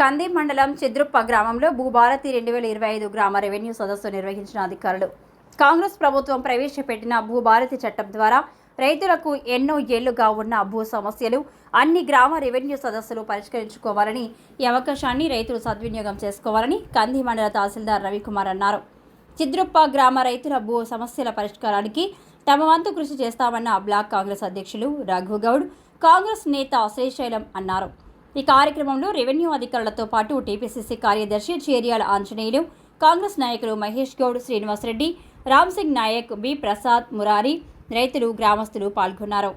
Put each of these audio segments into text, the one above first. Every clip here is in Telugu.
కంది మండలం చిద్రుప్ప గ్రామంలో భూభారతి రెండు వేల ఇరవై ఐదు గ్రామ రెవెన్యూ సదస్సు నిర్వహించిన అధికారులు. కాంగ్రెస్ ప్రభుత్వం ప్రవేశపెట్టిన భూభారతి చట్టం ద్వారా రైతులకు ఎన్నో ఏళ్ళుగా ఉన్న భూ సమస్యలు అన్ని గ్రామ రెవెన్యూ సదస్సులు పరిష్కరించుకోవాలని ఈ అవకాశాన్ని రైతులు సద్వినియోగం చేసుకోవాలని కంది మండల తహసీల్దార్ రవికుమార్ అన్నారు. చిద్రుప్ప గ్రామ రైతుల భూ సమస్యల పరిష్కారానికి తమ వంతు కృషి చేస్తామన్న బ్లాక్ కాంగ్రెస్ అధ్యక్షులు రఘుగౌడ్ కాంగ్రెస్ నేత శ్రీశైలం అన్నారు. ఈ కార్యక్రమంలో రెవెన్యూ అధికారులతో పాటు టీపీసీసీ కార్యదర్శి చేరియాల ఆంజనేయులు కాంగ్రెస్ నాయకులు మహేష్ గౌడ్ శ్రీనివాసరెడ్డి రామ్ సింగ్ నాయక్ బి. ప్రసాద్ మురారి రైతులు గ్రామస్తులు పాల్గొన్నారు.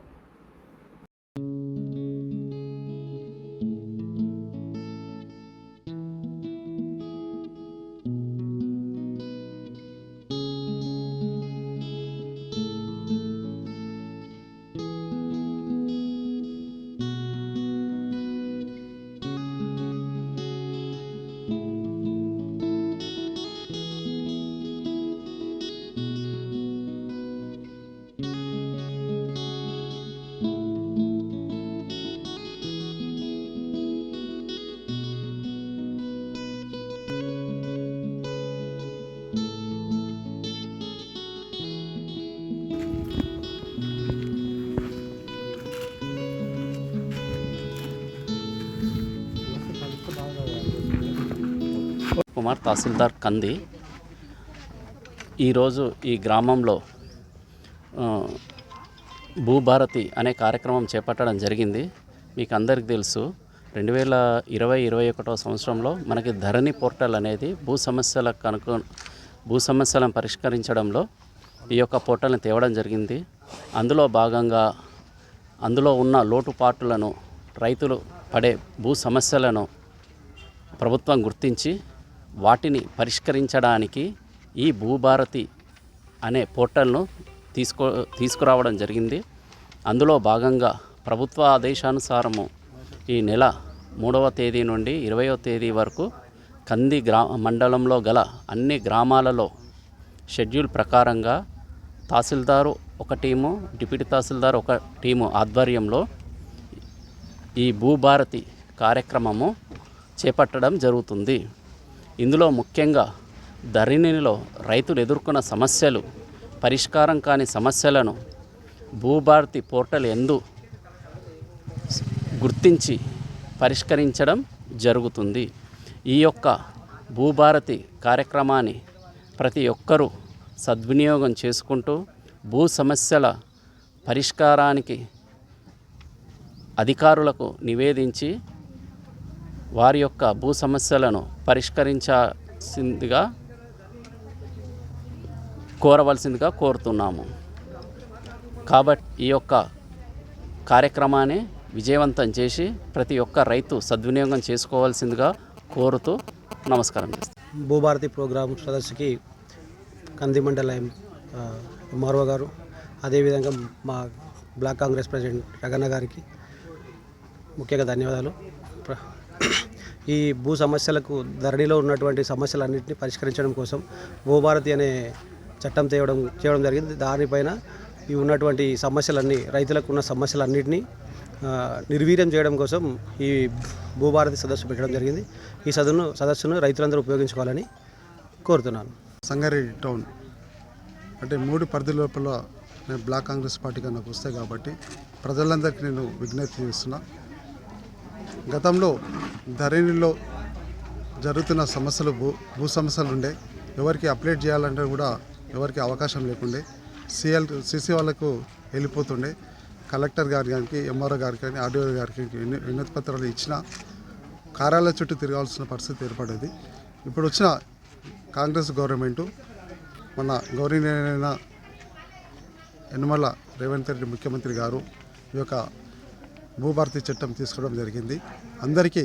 కుమార్ తహసీల్దార్ కంది. ఈరోజు ఈ గ్రామంలో భూభారతి అనే కార్యక్రమం చేపట్టడం జరిగింది. మీకు అందరికీ తెలుసు రెండు వేల ఇరవై ఇరవై ఒకటో సంవత్సరంలో మనకి ధరణి పోర్టల్ అనేది భూ సమస్యల కనుక భూ సమస్యలను పరిష్కరించడంలో ఈ యొక్క పోర్టల్ని తేవడం జరిగింది. అందులో భాగంగా అందులో ఉన్న లోటుపాట్లను రైతులు పడే భూ సమస్యలను ప్రభుత్వం గుర్తించి వాటిని పరిష్కరించడానికి ఈ భూభారతి అనే పోర్టల్ను తీసుకో తీసుకురావడం జరిగింది. అందులో భాగంగా ప్రభుత్వ ఆదేశానుసారము ఈ నెల మూడవ తేదీ నుండి ఇరవయో తేదీ వరకు కంది గ్రా మండలంలో గల అన్ని గ్రామాలలో షెడ్యూల్ ప్రకారంగా తహసీల్దారు ఒక టీము డిప్యూటీ తహసీల్దార్ ఒక టీము ఆధ్వర్యంలో ఈ భూభారతి కార్యక్రమము చేపట్టడం జరుగుతుంది. ఇందులో ముఖ్యంగా ధరణిలో రైతులు ఎదుర్కొన్న సమస్యలు పరిష్కారం కాని సమస్యలను భూభారతి పోర్టల్ ఎందు గుర్తించి పరిష్కరించడం జరుగుతుంది. ఈ యొక్క భూభారతి కార్యక్రమాన్ని ప్రతి ఒక్కరూ సద్వినియోగం చేసుకుంటూ భూ సమస్యల పరిష్కారానికి అధికారులకు నివేదించి వారి యొక్క భూ సమస్యలను పరిష్కరించాల్సిందిగా కోరవలసిందిగా కోరుతున్నాము. కాబట్టి ఈ యొక్క కార్యక్రమాన్ని విజయవంతం చేసి ప్రతి ఒక్క రైతు సద్వినియోగం చేసుకోవాల్సిందిగా కోరుతూ నమస్కారం చేస్తాను భూభారతి ప్రోగ్రాం సదస్సుకి కంది మండల ఎంఆర్ఓ గారు అదేవిధంగా మా బ్లాక్ కాంగ్రెస్ ప్రెసిడెంట్ రగన్న గారికి ముఖ్యంగా ధన్యవాదాలు. ఈ భూ సమస్యలకు ధరణిలో ఉన్నటువంటి సమస్యలన్నింటినీ పరిష్కరించడం కోసం భూభారతి అనే చట్టం తేవడం చేయడం జరిగింది. దానిపైన ఈ ఉన్నటువంటి సమస్యలన్నీ రైతులకు ఉన్న సమస్యలన్నింటినీ నిర్వీర్యం చేయడం కోసం ఈ భూభారతి సదస్సు పెట్టడం జరిగింది. ఈ సదను సదస్సును రైతులందరూ ఉపయోగించుకోవాలని కోరుతున్నాను. సంగారెడ్డి టౌన్ అంటే మూడు పరిధి లోపల నేను బ్లాక్ కాంగ్రెస్ పార్టీగా నాకు వస్తాయి కాబట్టి ప్రజలందరికీ నేను విజ్ఞప్తి చేస్తున్నా. గతంలో ధరణిలో జరుగుతున్న సమస్యలు భూ భూ సమస్యలు ఉండే ఎవరికి అప్డేట్ చేయాలంటే కూడా ఎవరికి అవకాశం లేకుండే సిఎల్ సిసి వాళ్ళకు వెళ్ళిపోతుండే. కలెక్టర్ గారి గారికి ఎంఆర్ఓ గారికి కానీ ఆర్డీఓ గారికి విన- వినతి పత్రాలు ఇచ్చిన కార్యాలయ చుట్టూ తిరగాల్సిన పరిస్థితి ఏర్పడేది. ఇప్పుడు వచ్చిన కాంగ్రెస్ గవర్నమెంటు మన గౌరవనీయులైన యనమల రేవంత్ రెడ్డి ముఖ్యమంత్రి గారు ఈ యొక్క భూభారతి చట్టం తీసుకోవడం జరిగింది. అందరికీ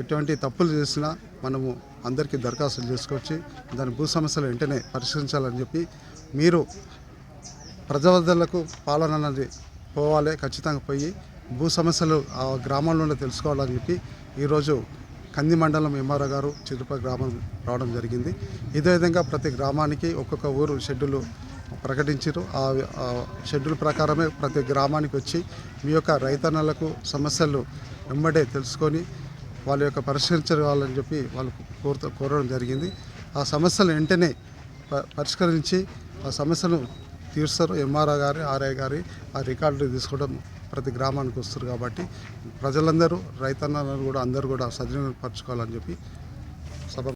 ఎటువంటి తప్పులు చేసినా మనము అందరికీ దరఖాస్తులు చేసుకొచ్చి దాని భూ సమస్యలు వెంటనే పరిష్కరించాలని చెప్పి మీరు ప్రజలకు పాలన అనేది పోవాలి ఖచ్చితంగా పోయి భూ సమస్యలు ఆ గ్రామంలోనే తెలుసుకోవాలని చెప్పి ఈరోజు కంది మండలం ఎంఆర్ఓ గారు చిరుప గ్రామం రావడం జరిగింది. ఇదే విధంగా ప్రతి గ్రామానికి ఒక్కొక్క ఊరు షెడ్యూలు ప్రకటించారు. ఆ షెడ్యూల్ ప్రకారమే ప్రతి గ్రామానికి వచ్చి మీ యొక్క రైతన్నలకు సమస్యలు వెంబడే తెలుసుకొని వాళ్ళ యొక్క పరిష్కరించాలని చెప్పి వాళ్ళు కోరుతూ కోరడం జరిగింది. ఆ సమస్యలు వెంటనే ప- పరిష్కరించి ఆ సమస్యను తీరుస్తారు. ఎంఆర్ఆర్ గారి ఆర్ఐ గారి ఆ రికార్డులు తీసుకోవడం ప్రతి గ్రామానికి వస్తారు కాబట్టి ప్రజలందరూ రైతన్నలను కూడా అందరూ కూడా సద్వినియోగపరచుకోవాలని చెప్పి సభ